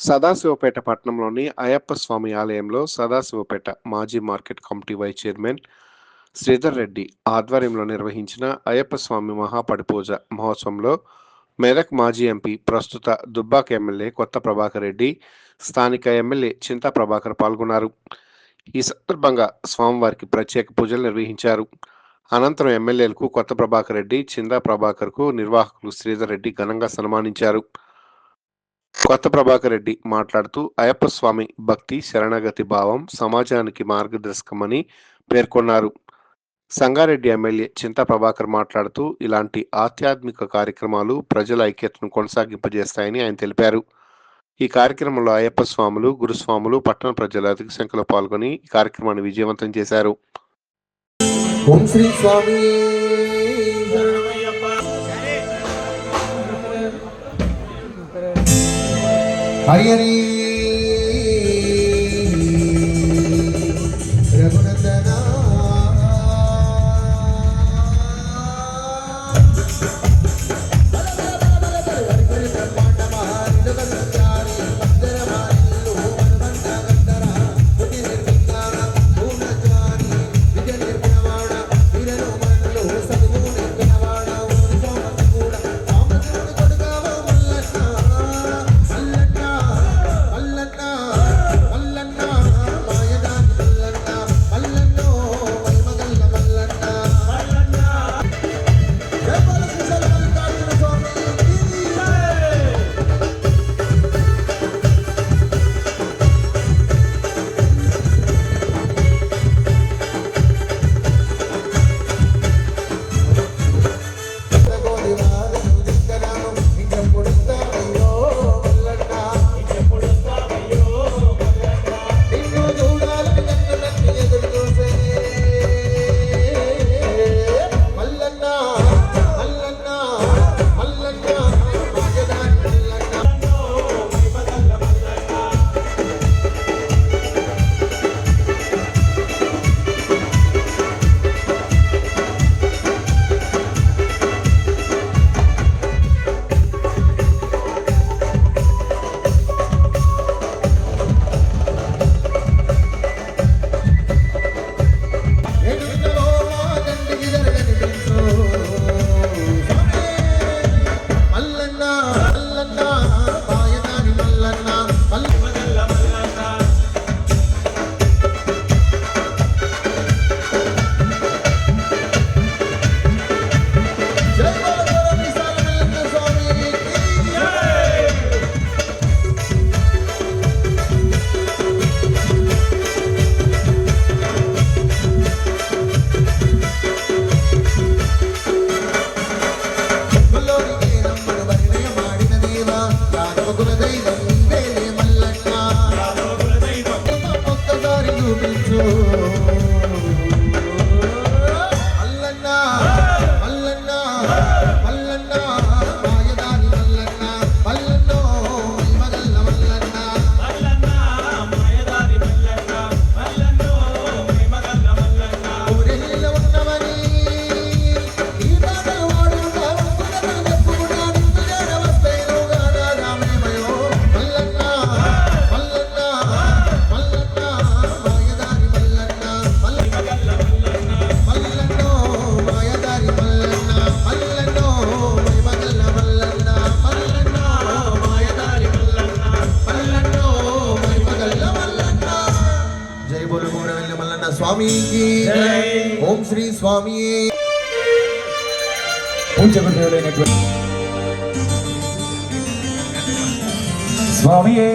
సదాశివపేట పట్టణంలోని అయ్యప్ప స్వామి ఆలయంలో సదాశివపేట మాజీ market committee vice chairman Sridhar Reddy ఆధ్వర్యంలో నిర్వహించిన అయ్యప్ప స్వామి మహాపడిపూజ మహోత్సవంలో మెదక్ మాజీ ఎంపీ ప్రస్తుత దుబ్బాక ఎమ్మెల్యే కొత్త ప్రభాకర్ రెడ్డి స్థానిక ఎమ్మెల్యే చింతా ప్రభాకర్ పాల్గొన్నారు. ఈ సందర్భంగా స్వామివారికి ప్రత్యేక పూజలు నిర్వహించారు. అనంతరం ఎమ్మెల్యేలకు కొత్త ప్రభాకర్ రెడ్డి చిందా ప్రభాకర్కు నిర్వాహకులు శ్రీధర్ రెడ్డి ఘనంగా సన్మానించారు. కొత్త ప్రభాకర్ రెడ్డి మాట్లాడుతూ అయ్యప్ప స్వామి భక్తి శరణగతి భావం సమాజానికి మార్గదర్శకమని పేర్కొన్నారు. సంగారెడ్డి ఎమ్మెల్యే చింతా ప్రభాకర్ మాట్లాడుతూ ఇలాంటి ఆధ్యాత్మిక కార్యక్రమాలు ప్రజల ఐక్యతను కొనసాగింపజేస్తాయని ఆయన తెలిపారు. ఈ కార్యక్రమంలో అయ్యప్ప స్వాములు గురుస్వాములు పట్టణ ప్రజలు అధిక సంఖ్యలో పాల్గొని ఈ కార్యక్రమాన్ని విజయవంతం చేశారు. ఓం శ్రీ స్వామి. ஹரியரே మల్లన్న స్వామికి ఓం శ్రీ స్వామి పూజగురువులైనటువంటి స్వామియే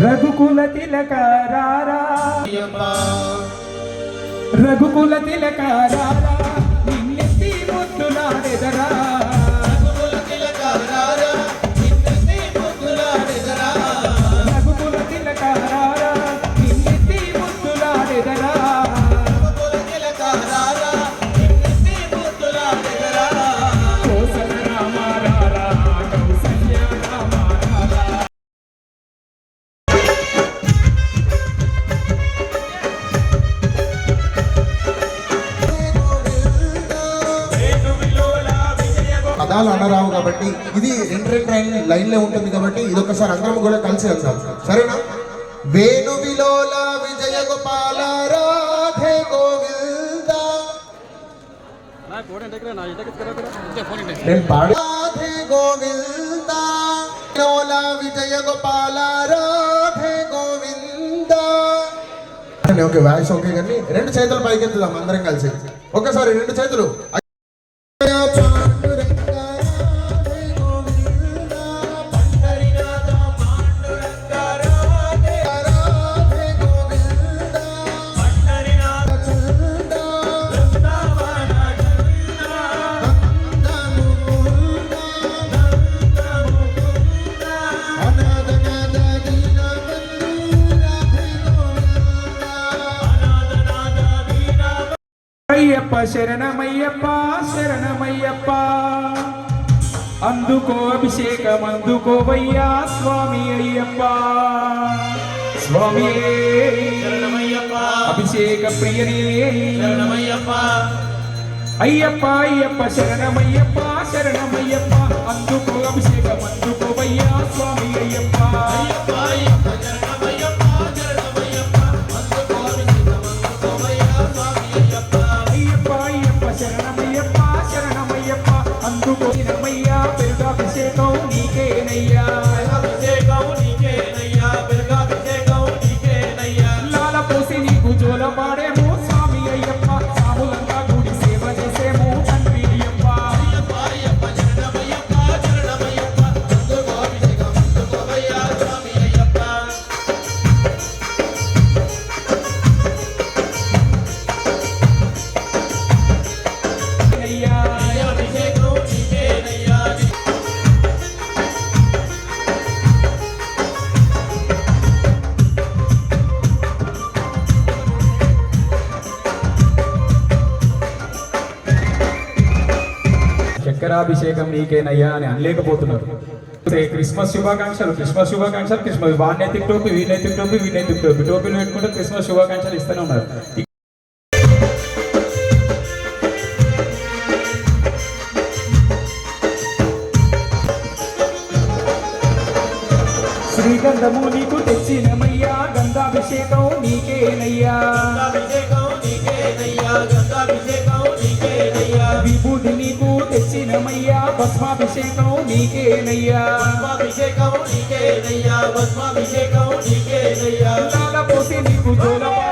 రఘుకుల తిలకారారా రఘుకుల తిలకారారా విజయ ఇది రెండు రెండు లైన్ లైన్లే ఉంటుంది కాబట్టి ఇది ఒకసారి అందరం కూడా కలిసి వెళ్దాం. సరేనా? వేణు విలోల విజయ గోపాల రాధే గోవింద రాధే గోవింద. విలోల విజయ Gopala Radhe Govinda. Okay voice okay కానీ రెండు చేతులు పైకెత్తుదాం అందరం కలిసి. ఒకసారి రెండు చేతులు. అయ్యప్ప శరణమయ్యప్ప శరణమయ్యప్ప. అందుకో అభిషేకం అందుకోవయ్యా స్వామి అయ్యప్ప. స్వామి అభిషేక ప్రియనే అయ్యప్ప అయ్యప్ప శరణమయ్యప్ప శరణమయ్యప్ప. అందుకో అభిషేకం అందుకోవయ్యా స్వామి అయ్యప్ప. అయ్యప్ప. పోసి నీకు జోల చక్కెరాభిషేకం నీకేనయ్యా అని అనలేకపోతున్నారు. క్రిస్మస్ శుభాకాంక్షలు క్రిస్మస్ శుభాకాంక్షలు క్రిస్మస్ వాడినైతికి టోపీ వీళ్ళైతికి టోపీ వీళ్ళైతికి టోపీ టోపీలు పెట్టుకుంటే క్రిస్మస్ శుభాకాంక్షలు ఇస్తూనే ఉన్నారు. శ్రీగంధము నీకు తెచ్చినమయ్యా గంధాభిషేకం నీకేనయ్యా. విభూతి నీకు తెచ్చినమయ్యా భస్మాభిషేకం నీకేనయ్యా. లాల పోసి నీకు జోలపాడే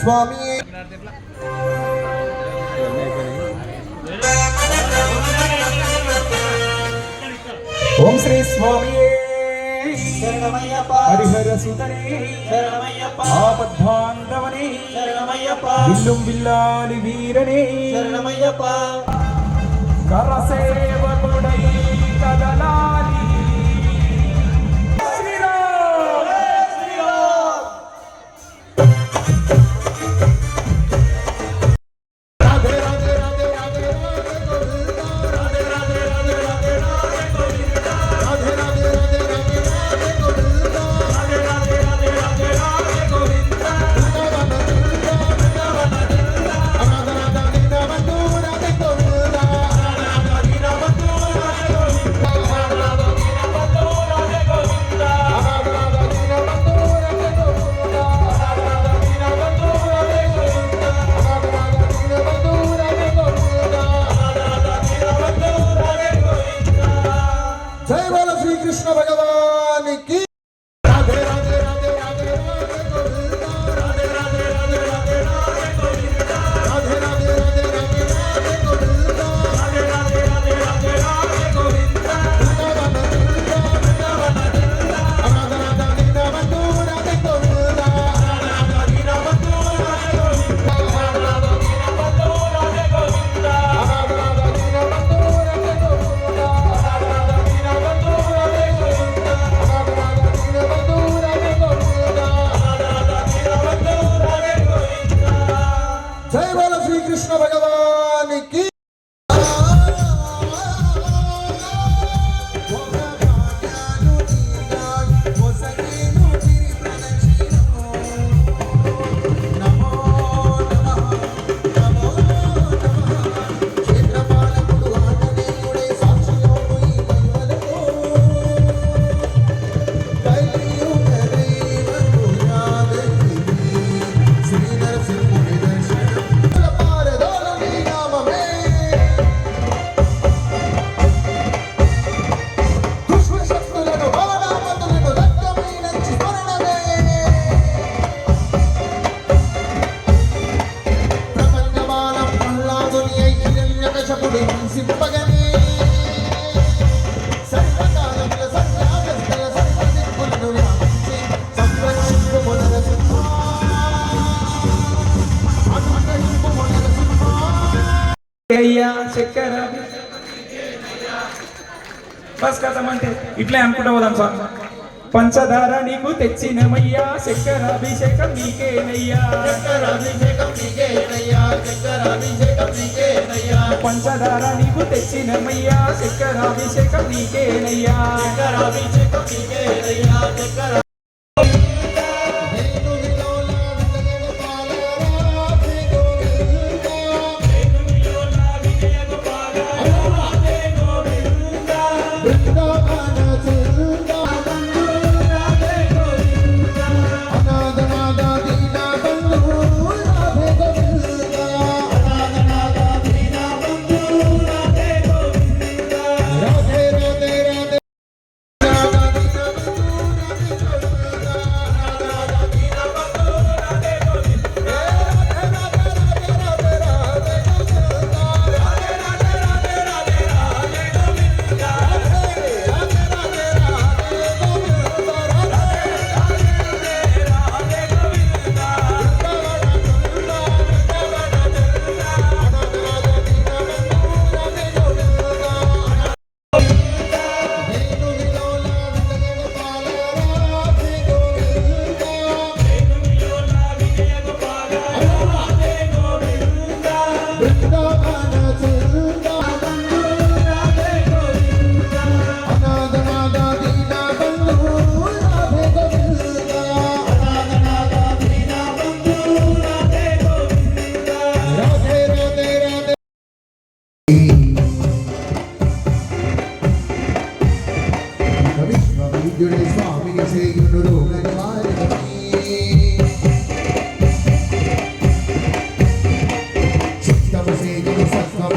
స్వామి. ఓం శ్రీ స్వామి. హరిహర సుతనే ఆపద్బాంధవనే విల్లుం విల్లాలి వీరనే. కరసేవకుడై కదలాలి కృష్ణ భగవాన్ నీకేనయ్యా చక్కెర. బస్ కథం ఇట్లే అనుకుంటా పోదాం సార్ పంచదార నీకు తెచ్చినమయ్యా చక్కెర అభిషేకం నీకేనయ్యా. పంచదార నీకు తెచ్చినమయ్యా చక్కెర అభిషేకం నీకేనయ్యా.